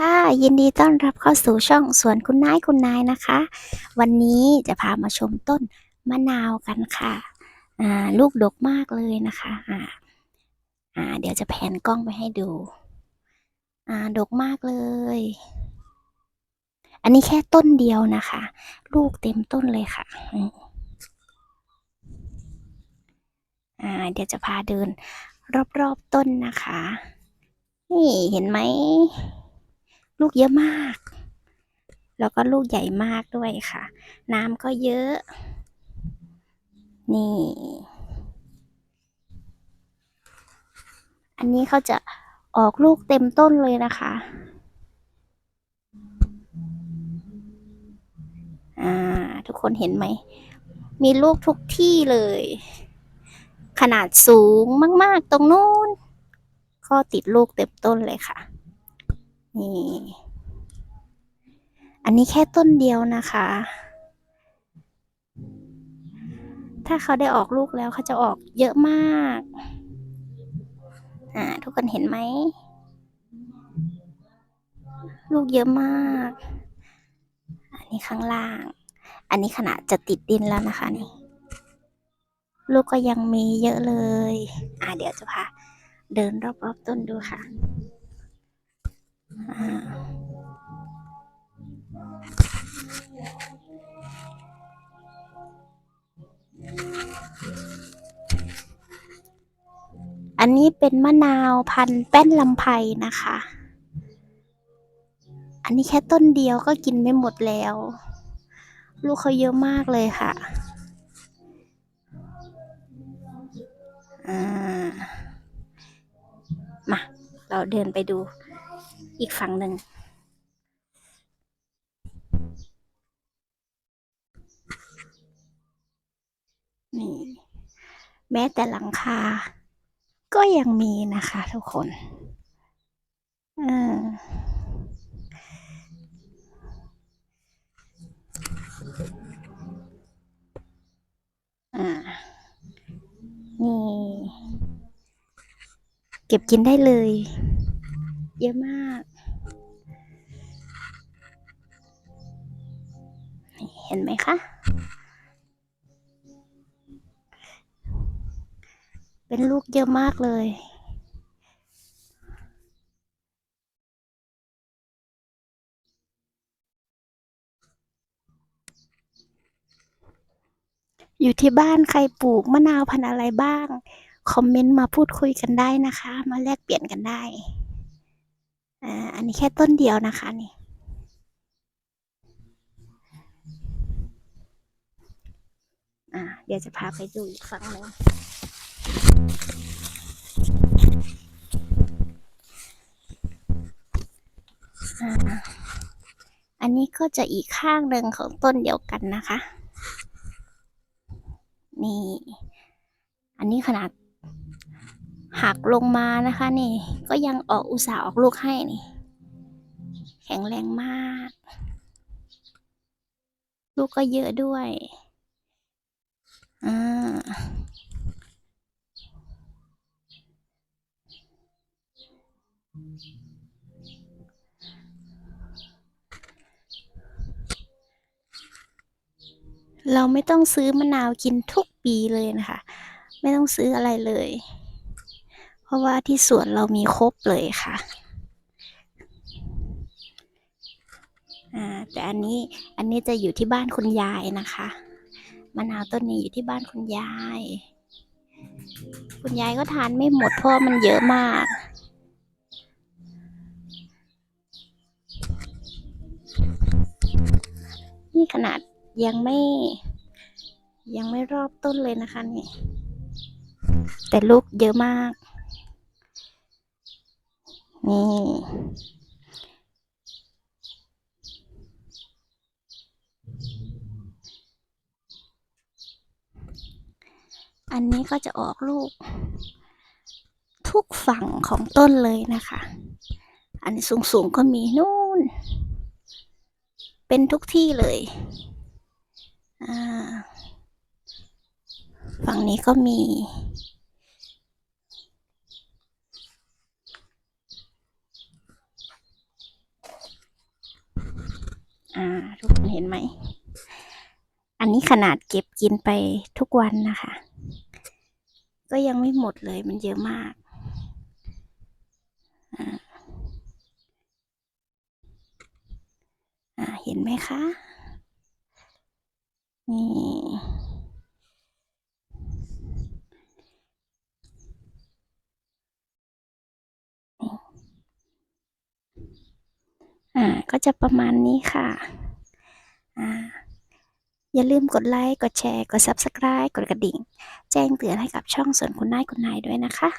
ค่ะยินดีต้อนรับเข้าสู่ช่องสวนคุณนายคุณนายนะคะ วันนี้จะพามาชมต้นมะนาวกันค่ะอ่าลูกดกมากเลยนะคะอ่าอ่าเดี๋ยวจะแผนกล้องไปให้ดูอ่าดกมากเลย อันนี้แค่ต้นเดียวนะคะ ลูกเต็มต้นเลยค่ะอ่าเดี๋ยวจะพาเดินรอบๆต้นนะคะ นี่เห็นไหม ลูกเยอะมาก แล้วก็ลูกใหญ่มากด้วยค่ะ น้ำก็เยอะ นี่ อันนี้เขาจะออกลูกเต็มต้นเลยนะคะ อ่า ทุกคนเห็นไหม มีลูกทุกที่เลย ขนาดสูงมาก ๆ ตรงนู้นก็ติดลูกเต็มต้นเลยค่ะ นี่ อันนี้แค่ต้นเดียวนะคะ ถ้าเขาได้ออกลูกแล้วเขาจะออกเยอะมาก อ่า ทุกคนเห็นไหม ลูกเยอะมาก อันนี้ข้างล่าง อันนี้ขนาดจะติดดินแล้วนะคะนี่ ลูกก็ยังมีเยอะเลย อ่าเดี๋ยวจะพาเดินรอบๆต้นดูค่ะ อันนี้เป็นมะนาวพันแป้นลำไพนะคะ อันนี้แค่ต้นเดียวก็กินไม่หมดแล้ว ลูกเขาเยอะมากเลยค่ะอ่ามา เราเดินไปดู อีกฝั่งหนึ่ง นี่ แม้แต่หลังคา ก็ยังมีนะคะทุกคนเอออ่า นี่ เก็บกินได้เลย เยอะมาก เห็นไหมคะ เป็นลูกเยอะมากเลยอยู่ที่บ้านใครปลูกมะนาวพันธุ์อะไรบ้าง คอมเมนต์มาพูดคุยกันได้นะคะ มาแลกเปลี่ยนกันได้ อ่า อันนี้แค่ต้นเดียวนะคะนี่ อ่าเดี๋ยวจะพาไปดูอีกฝั่งหนึ่งอ่าอันนี้ก็จะอีกข้างหนึ่งของต้นเดียวกันนะคะ นี่ อันนี้ขนาดหักลงมานะคะ นี่ ก็ยังออกอุตส่าห์ออกลูกให้นี่ แข็งแรงมาก ลูกก็เยอะด้วย อ่าเราไม่ต้องซื้อมะนาวกินทุกปีเลยนะคะ ไม่ต้องซื้ออะไรเลย เพราะว่าที่สวนเรามีครบเลยค่ะอ่าแต่อันนี้อันนี้จะอยู่ที่บ้านคุณยายนะคะ มะนาวต้นนี้อยู่ที่บ้านคุณยาย คุณยายก็ทานไม่หมดเพราะมันเยอะมาก นี่ขนาดยังไม่ ยังไม่รอบต้นเลยนะคะนี่ แต่ลูกเยอะมาก นี่ อันนี้ก็จะออกลูก ทุกฝั่งของต้นเลยนะคะ อันนี้สูงๆก็มีนู่น เป็นทุกที่เลย ฝั่งนี้ก็มี อ่า ทุกคนเห็นไหมอันนี้ขนาดเก็บกินไปทุกวันนะคะ ก็ยังไม่หมดเลยมันเยอะมาก อ่า เห็นไหมคะ นี่ อ่า ก็จะประมาณนี้ค่ะ อย่าลืมกดไลค์ กดแชร์ กด Subscribe กดกระดิ่ง แจ้งเตือนให้กับช่องส่วนคุณนายคุณนายด้วยนะคะ